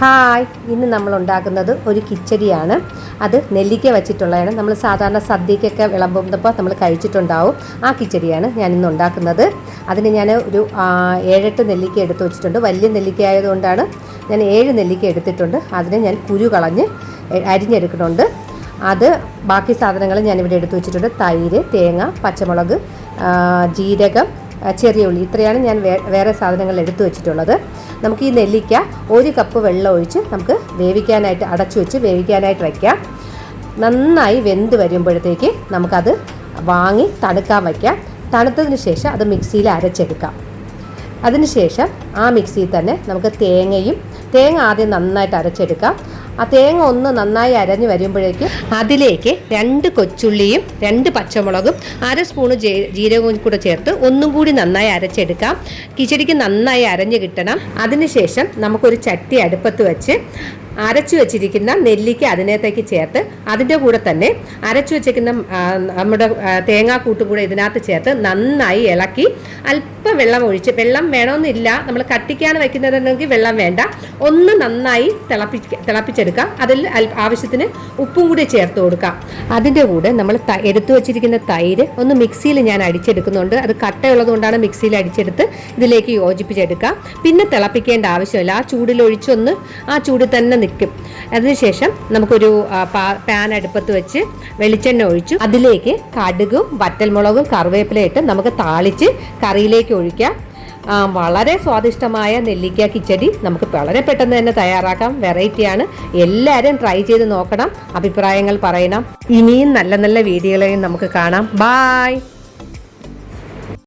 Hi. ഇന്ന് നമ്മൾ ഉണ്ടാക്കുന്നത് ഒരു കിച്ചടിയാണ്. അത് നെല്ലിക്ക വെച്ചിട്ടുള്ളതാണ്. നമ്മൾ സാധാരണ സദ്യക്കൊക്കെ വിളമ്പുമ്പോൾ നമ്മൾ കഴിച്ചിട്ടുണ്ടാവും. ആ കിച്ചടിയാണ് ഞാൻ ഇന്ന് ഉണ്ടാക്കുന്നത്. അതിന് ഞാൻ ഒരു ഏഴെട്ട് നെല്ലിക്ക എടുത്ത് വെച്ചിട്ടുണ്ട്. വലിയ നെല്ലിക്ക ആയതുകൊണ്ടാണ് ഞാൻ ഏഴ് നെല്ലിക്ക എടുത്തിട്ടുണ്ട്. അതിനെ ഞാൻ കുരു കളഞ്ഞ് അരിഞ്ഞെടുക്കുന്നുണ്ട്. അത് ബാക്കി സാധനങ്ങൾ ഞാനിവിടെ എടുത്തു വെച്ചിട്ടുണ്ട്. തൈര് തേങ്ങ പച്ചമുളക് ജീരകം ചെറിയ ഉള്ളി. ഇത്രയാണ് ഞാൻ വേറെ സാധനങ്ങൾ എടുത്തു വെച്ചിട്ടുള്ളത്. നമുക്ക് ഈ നെല്ലിക്ക ഒരു കപ്പ് വെള്ളം ഒഴിച്ച് നമുക്ക് വേവിക്കാനായിട്ട് അടച്ചു വെച്ച് വേവിക്കാനായിട്ട് വയ്ക്കാം നന്നായി വെന്ത് വരുമ്പോഴത്തേക്ക് നമുക്കത് വാങ്ങി തണുക്കാൻ വയ്ക്കാം തണുത്തതിന് ശേഷം അത് മിക്സിയിൽ അരച്ചെടുക്കാം. അതിനുശേഷം ആ മിക്സിയിൽ തന്നെ നമുക്ക് തേങ്ങയും തേങ്ങ ആദ്യം നന്നായിട്ട് അരച്ചെടുക്കാം. ആ തേങ്ങ ഒന്ന് നന്നായി അരഞ്ഞു വരുമ്പോഴേക്ക് അതിലേക്ക് രണ്ട് കൊച്ചുള്ളിയും രണ്ട് പച്ചമുളകും അര സ്പൂണ് ജീരകവും കൂടെ ചേർത്ത് ഒന്നും കൂടി നന്നായി അരച്ചെടുക്കാം. കിച്ചടിക്ക് നന്നായി അരഞ്ഞു കിട്ടണം. അതിനുശേഷം നമുക്കൊരു ചട്ടി അടുപ്പത്ത് വെച്ച് അരച്ചു വെച്ചിരിക്കുന്ന നെല്ലിക്ക അതിനകത്തേക്ക് ചേർത്ത് അതിന്റെ കൂടെ തന്നെ അരച്ചു വെച്ചിരിക്കുന്ന നമ്മുടെ തേങ്ങാക്കൂട്ടും കൂടെ ഇതിനകത്ത് ചേർത്ത് നന്നായി ഇളക്കി അല്പം വെള്ളം ഒഴിച്ച് വെള്ളം വേണമെന്നില്ല നമ്മൾ കട്ടിക്കാണ് വെക്കുന്നതെങ്കിൽ വെള്ളം വേണ്ട. ഒന്ന് നന്നായി തിളപ്പിച്ച് തിളപ്പിച്ചെടുക്കാം. അതിൽ ആവശ്യത്തിന് ഉപ്പും കൂടി ചേർത്ത് കൊടുക്കാം. അതിന്റെ കൂടെ നമ്മൾ എടുത്തു വച്ചിരിക്കുന്ന തൈര് ഒന്ന് മിക്സിയിൽ ഞാൻ അടിച്ചെടുക്കുന്നുണ്ട്. അത് കട്ടയുള്ളത് കൊണ്ടാണ് മിക്സിയിൽ അടിച്ചെടുത്ത് ഇതിലേക്ക് യോജിപ്പിച്ചെടുക്കാം പിന്നെ തിളപ്പിക്കേണ്ട ആവശ്യമില്ല. ആ ചൂടിലൊഴിച്ചൊന്ന് ആ ചൂടിൽ തന്നെ നിൽക്കും. അതിനുശേഷം നമുക്കൊരു പാൻ അടുപ്പത്ത് വെച്ച് വെളിച്ചെണ്ണ ഒഴിച്ചു. അതിലേക്ക് കടുകും വറ്റൽമുളകും കറിവേപ്പിലയിട്ട് നമുക്ക് താളിച്ച് കറിയിലേക്ക് ഒഴിക്കാം. വളരെ സ്വാദിഷ്ടമായ നെല്ലിക്ക കിച്ചടി നമുക്ക് വളരെ പെട്ടെന്ന് തന്നെ തയ്യാറാക്കാം. വെറൈറ്റിയാണ് എല്ലാവരും ട്രൈ ചെയ്ത് നോക്കണം. അഭിപ്രായങ്ങൾ പറയണം. ഇനിയും നല്ല നല്ല വീഡിയോകളെയും നമുക്ക് കാണാം. ബായ്